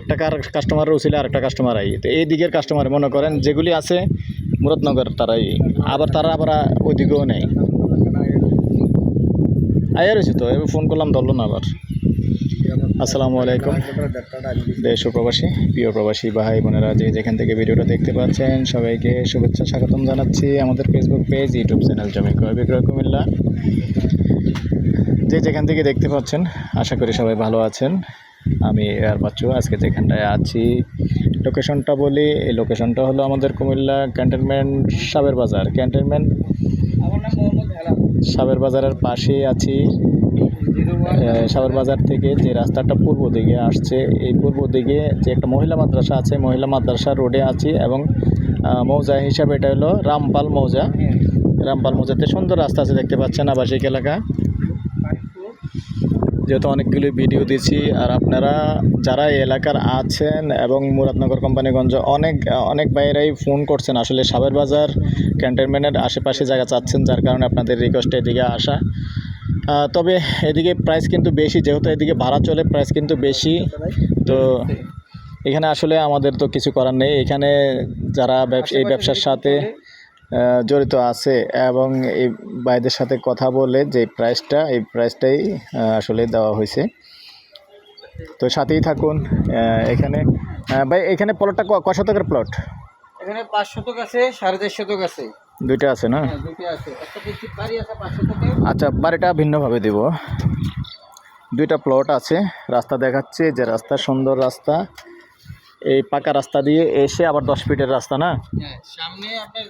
একটা কার কাস্টমারের আর একটা কাস্টমার আই তো এই দিকের কাস্টমার মনে করেন যেগুলি আছে মুরাদনগর তারাই। আবার তারা আবার ওই দিকেও নেই। আয়া রয়েছে তো, এবার ফোন করলাম, ধরলো না আবার। আসসালামু আলাইকুম। দেশ প্রবাসী, প্রিয় প্রবাসী ভাই বোনেরা, যে যেখান থেকে ভিডিওটা দেখতে পাচ্ছেন, সবাইকে শুভেচ্ছা, স্বাগতম জানাচ্ছি আমাদের ফেসবুক পেজ ইউটিউব চ্যানেল জমি ক্রয় বিক্রয় যে যেখান থেকে দেখতে পাচ্ছেন আশা করি সবাই ভালো আছেন। আমি এয়ার বাচ্চু আজকে যেখানটায় আছি লোকেশনটা বলি এই লোকেশনটা হলো আমাদের কুমিল্লা ক্যান্টনমেন্ট সাবের বাজার। ক্যান্টনমেন্ট সাবের বাজারের পাশেই আছি। সাভার বাজার থেকে যে রাস্তাটা পূর্ব দিকে আসছে এই পূর্ব দিকে যে একটা মহিলা মাদ্রাসা আছে মহিলা মাদ্রাসা রোডে আছি এবং মৌজা হিসাবে এটা হলো রামপাল মৌজা। রামপাল মৌজাতে সুন্দর রাস্তা আছে দেখতে পাচ্ছেন আবাসিক এলাকা। যেহেতু অনেকগুলি ভিডিও দিচ্ছি আর আপনারা যারা এলাকার আছেন এবং মুরাদনগর কোম্পানিগঞ্জ অনেক অনেক বাইরেই ফোন করছেন, আসলে সাবের বাজার, ক্যান্টনমেন্টের আশেপাশে জায়গা চাচ্ছেন, যার কারণে আপনাদের রিকোয়েস্ট এদিকে আসা। তবে এদিকে প্রাইস কিন্তু বেশি, যেহেতু এদিকে ভাড়া চলে প্রাইস কিন্তু বেশি। তো এখানে আসলে আমাদের তো কিছু করার নেই। এখানে যারা এই ব্যবসার সাথে জড়িত আছে এবং এই ভাইদের সাথে কথা বলে যে প্রাইসটা এই প্রাইসটাই আসলে দেওয়া হয়েছে। তো সাথেই থাকুন এখানে। ভাই এখানে প্লটটা ক শতকের প্লট এখানে পাঁচ শতক আছে সাড়ে চার শতক আছে। দুইটা আছে না? হ্যাঁ আচ্ছা বাড়িটা ভিন্নভাবে দিব। দুইটা প্লট আছে। রাস্তা দেখাচ্ছে যে রাস্তা সুন্দর রাস্তা। এই পাকা রাস্তা দিয়ে এসে আবার দশ ফিটের রাস্তা না? হ্যাঁ সামনে আপনার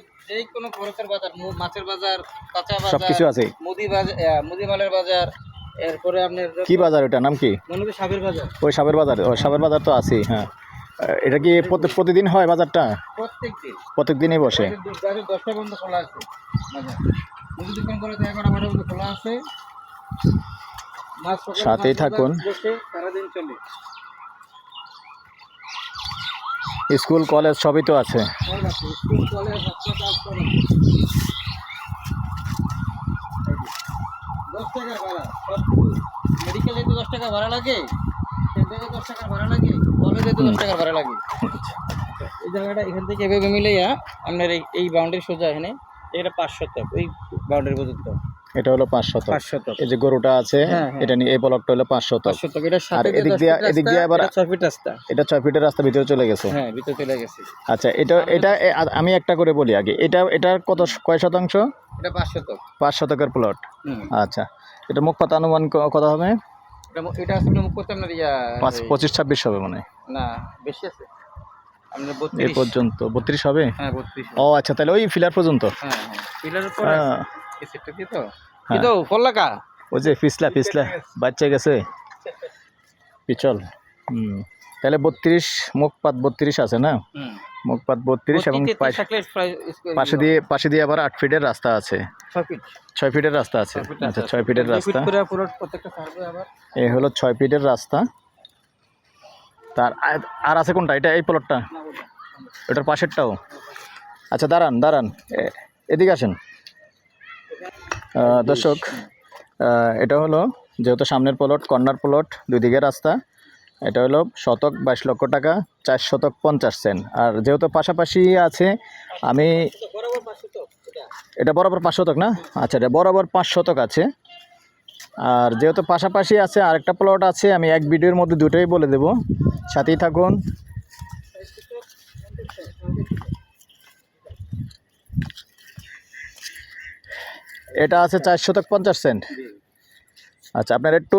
কোনো খরচের বাজার মাছের বাজার কাঁচা বাজার কিছু আছে মুদি বাজার আহ, মুদি মালের বাজার এরপরে আপনার কি বাজার ওটার নাম কি? মনে সাবের বাজার। ওই সাবের বাজার ও সাবের বাজার তো আছেই হ্যাঁ। এটা কি প্রতি- প্রতিদিন হয় বাজারটা? প্রত্যেক দিন প্রত্যেক দিনই বসে দশটা পর্যন্ত খোলা আছে মুদি দোকান করে তো এগারোটা বারো পর্যন্ত খোলা আছে। সাথেই থাকুন। সারাদিন চলে। স্কুল, কলেজ সবই তো আছে। তো দশ টাকা ভাড়া লাগে দশ টাকার ভাড়া লাগে তো দশ টাকার ভাড়া লাগে এই জায়গাটা এখান থেকে এভাবে মিলাইয়া আপনার এই এই বাউন্ডারি সোজা এখানে এটা পাঁচশো শতক ওই বাউন্ডারি পর্যন্ত। এটা হলো পাঁচ শতক। পাঁচ শতক। এই যে গরুটা আছে হ্যাঁ, হ্যাঁ। এটা নিয়ে এই ব্লকটা হলো পাঁচ শতক। আর এদিক দিয়ে- এদিক দিয়ে আবার- ছয় ফিট রাস্তা। এটা ছয় ফিটের রাস্তা ভিতরে চলে গেছে। হ্যাঁ ভিতরে চলে গেছে। আচ্ছা এটা এটা আমি একটা করে বলি আগে। এটা এটার কত কয় শতাংশ? এটা পাঁচ শতক। পাঁচ শতকের প্লট। আচ্ছা এটা মুখ পাতা অনুমান কত হবে? এটা আসলে মুখ আপনার ইয়া পঁচিশ ছাব্বিশ হবে মনে না বেশি আছে। আপনার পর্যন্ত। বত্রিশ হবে? ও আচ্ছা তাহলে ওই ফিলার পর্যন্ত। হ্যাঁ হ্যাঁ। সেটটা তো হ্যাঁ। ফল্লাকা ওই যে পিছলা পিছলা বাচ্চা গেছে। পিছল। হুম। তাহলে বত্রিশ মুখপাত বত্রিশ আছে না? মুখপাত বত্রিশ এবং পাশ- দিয়ে পাশে দিয়ে আবার আট ফিটের রাস্তা আছে। ছয় ফিটের রাস্তা আছে। আচ্ছা ছয় ফিটের রাস্তা। সার্ভে আবার। এই হলো ছয় ফিটের রাস্তা। তার আর- আছে কোনটা? এটা এই প্লটটা না ওটা। এটার পাশেরটাও। আচ্ছা দাঁড়ান দাঁড়ান। এদিকে আসেন। দর্শক এটা হলো যেহেতু সামনের প্লট কর্নার প্লট দুই দিকে রাস্তা এটা হলো শতক বাইশ লক্ষ টাকা চার শতক পঞ্চাশ সেন্ট আর যেহেতু পাশাপাশি আছে আমি এটা বরাবর পাঁচ শতক না? আচ্ছা এটা বরাবর পাঁচ শতক আছে। আর যেহেতু পাশাপাশি আছে আরেকটা প্লট আছে আমি এক ভিডিওর মধ্যে দুটোই বলে দেব। সাথেই থাকুন। এটা আছে চার শতক পঞ্চাশ সেন্ট। আচ্ছা আপনার একটু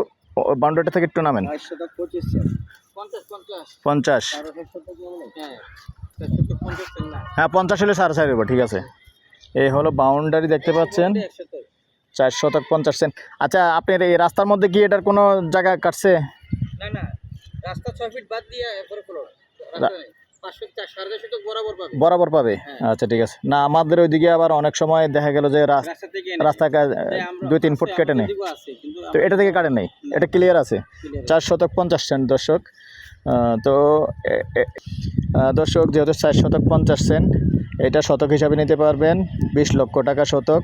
বাউন্ডারিটা থেকে একটু নামেন। পঞ্চাশ হ্যাঁ পঞ্চাশ হ্যাঁ পঞ্চাশ হলে সাড়ে চার দেবো ঠিক আছে। এই হলো বাউন্ডারি দেখতে পাচ্ছেন। চার শতক পঞ্চাশ সেন্ট। আচ্ছা আপনার এই রাস্তার মধ্যে কি এটার কোনো জায়গা কাটছে? না না রাস্তা ছয় ফিট বাদ দিয়ে বরাবর পাবে। হ্যাঁ। আচ্ছা ঠিক আছে। না আমাদের ওইদিকে আবার অনেক সময় দেখা গেল যে রাস্তা দুই তিন ফুট কেটে নেই তো এটা থেকে কাটে নেই। এটা ক্লিয়ার আছে। চার শতক পঞ্চাশ সেন্ট দর্শক। তো দর্শক যেহেতু চার শতক পঞ্চাশ সেন্ট এটা শতক হিসাবে নিতে পারবেন। বিশ লক্ষ টাকা শতক।